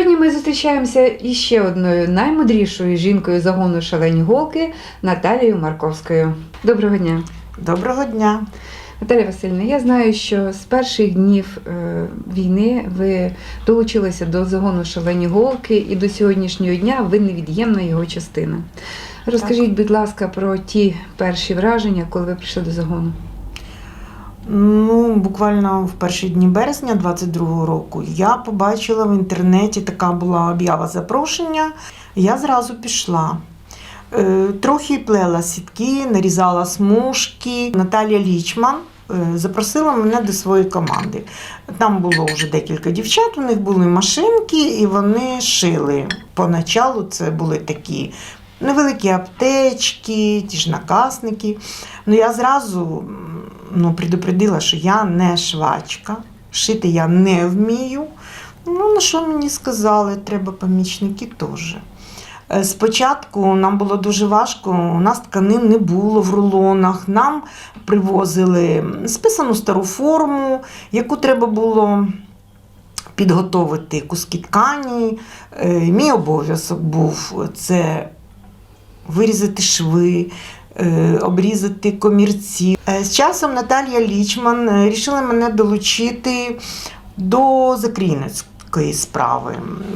Сьогодні ми зустрічаємося із ще одною наймудрішою жінкою загону шалені голки Наталією Марковською. Доброго дня. Доброго дня. Наталя Васильівна, я знаю, що з перших днів е, війни ви долучилися до загону шалені голки, і до сьогоднішнього дня ви невід'ємна його частина. Розкажіть, будь ласка, про ті перші враження, коли ви прийшли до загону. Ну, буквально в перші дні березня 22-го року я побачила в інтернеті така була об'ява запрошення. Я зразу пішла. Е, Трохи плела сітки, нарізала смужки. Наталія Лічман е, запросила мене до своєї команди. Там було вже декілька дівчат, у них були машинки, і вони шили. Поначалу це були такі невеликі аптечки, ті ж наказники. Ну я зразу ну, предупредила, що я не швачка, шити я не вмію. Ну, на що мені сказали, треба помічники теж. Е, Спочатку нам було дуже важко, у нас тканин не було в рулонах. Нам привозили списану стару форму, яку треба було підготовити куски ткані. Е, Мій обов'язок був це вирізати шви, обрізати комірці. Е, З часом Наталія Лічман е, рішила мене долучити до закрійницької справи.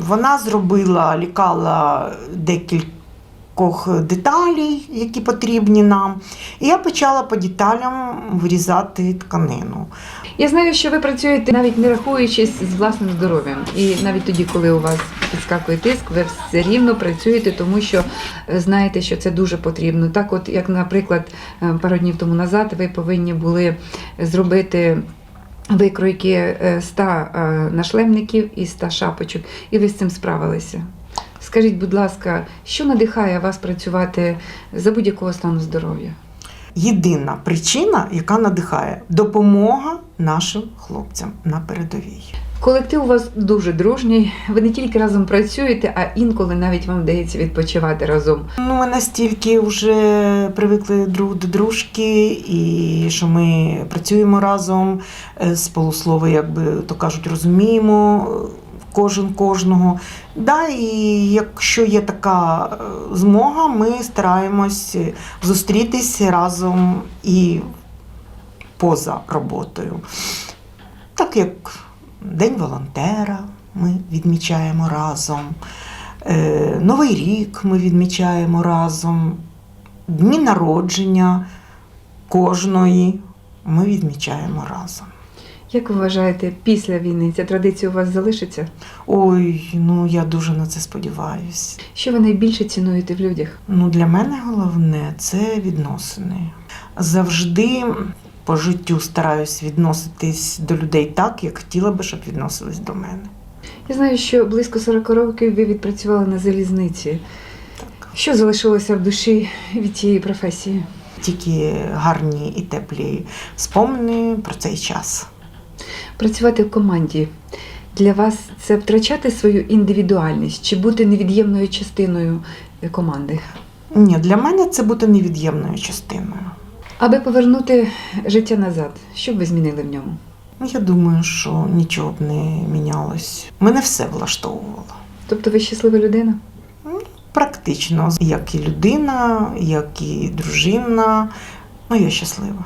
Вона зробила, лікала декількох деталей, які потрібні нам. І я почала по деталям вирізати тканину. Я знаю, що ви працюєте навіть не рахуючись з власним здоров'ям. І навіть тоді, коли у вас підскакує тиск, ви все рівно працюєте, тому що е, знаєте, що це дуже потрібно. Так, от як, наприклад, е, пару днів тому назад ви повинні були зробити. Викройки е, 100 е, нашлемників і 100 шапочок, і ви з цим справилися. Скажіть, будь ласка, що надихає вас працювати за будь-якого стану здоров'я? Єдина причина, яка надихає допомога нашим хлопцям на передовій. Колектив у вас дуже дружній. Ви не тільки разом працюєте, а інколи навіть вам вдається відпочивати разом. Ну, ми настільки вже привикли друг до дружки, і що ми працюємо разом е, з полуслова, як би то кажуть, розуміємо кожен кожного. Да, і якщо є така е, змога, ми стараємось зустрітись разом і поза роботою. Так як День волонтера ми відмічаємо разом. Е, Новий рік ми відмічаємо разом. Дні народження кожної ми відмічаємо разом. Як ви вважаєте, після війни ця традиція у вас залишиться? Ой, ну я дуже на це сподіваюсь. Що ви найбільше цінуєте в людях? Ну, для мене головне це відносини. Завжди по життю стараюсь відноситись до людей так, як хотіла би, щоб відносились до мене. Я знаю, що близько 40 років ви відпрацювали на залізниці. Так. Що залишилося в душі від цієї професії? Тільки гарні і теплі спомини про цей час. Працювати в команді для вас це втрачати свою індивідуальність чи бути невід'ємною частиною е, команди? Ні, для мене це бути невід'ємною частиною. Аби повернути життя назад, що б ви змінили в ньому? Ну, Я думаю, що нічого б не мінялось. Мене все влаштовувало. Тобто ви щаслива людина? Практично, як і людина, як і дружина. Ну, я щаслива.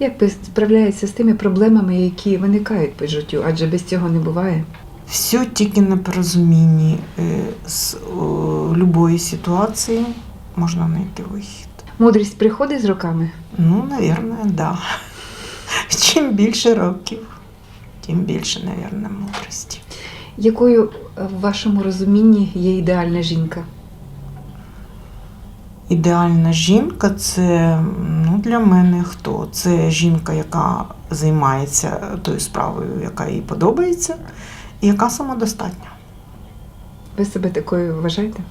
Як ви справляєтеся з тими проблемами, які виникають по життю, адже без цього не буває? Все тільки на порозумінні е, з о, любої ситуації можна знайти вихід. Мудрість приходить з роками. Ну, напевно, да. Чим більше років, тим більше, напевно, мудрості. Якою е, в вашому розумінні є ідеальна жінка? Ідеальна жінка це ну, для мене хто? Це жінка, яка займається тою справою, яка їй подобається, і яка самодостатня. Ви себе такою вважаєте?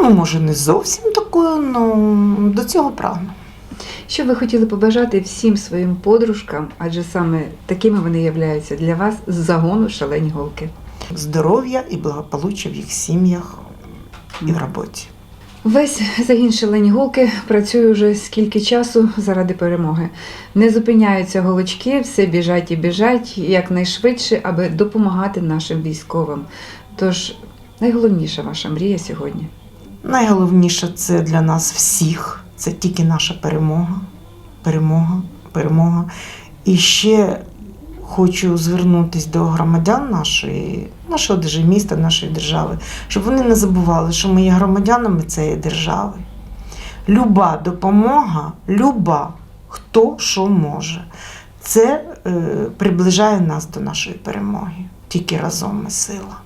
Ну, може, не зовсім такою, але до цього прагну. Що ви хотіли побажати всім своїм подружкам, адже саме такими вони являються для вас з загону шалені голки? Здоров'я і благополуччя в їх сім'ях і в роботі. Весь загін шалені голки працює вже скільки часу заради перемоги. Не зупиняються голочки, все біжать і біжать якнайшвидше, аби допомагати нашим військовим. Тож найголовніша ваша мрія сьогодні. Найголовніше це для нас всіх. Це тільки наша перемога. Перемога, перемога. І ще хочу звернутися до громадян нашої, нашого міста, нашої держави, щоб вони не забували, що ми є громадянами цієї держави. Люба допомога, люба, хто що може. Це е, приближає нас до нашої перемоги. Тільки разом ми сила.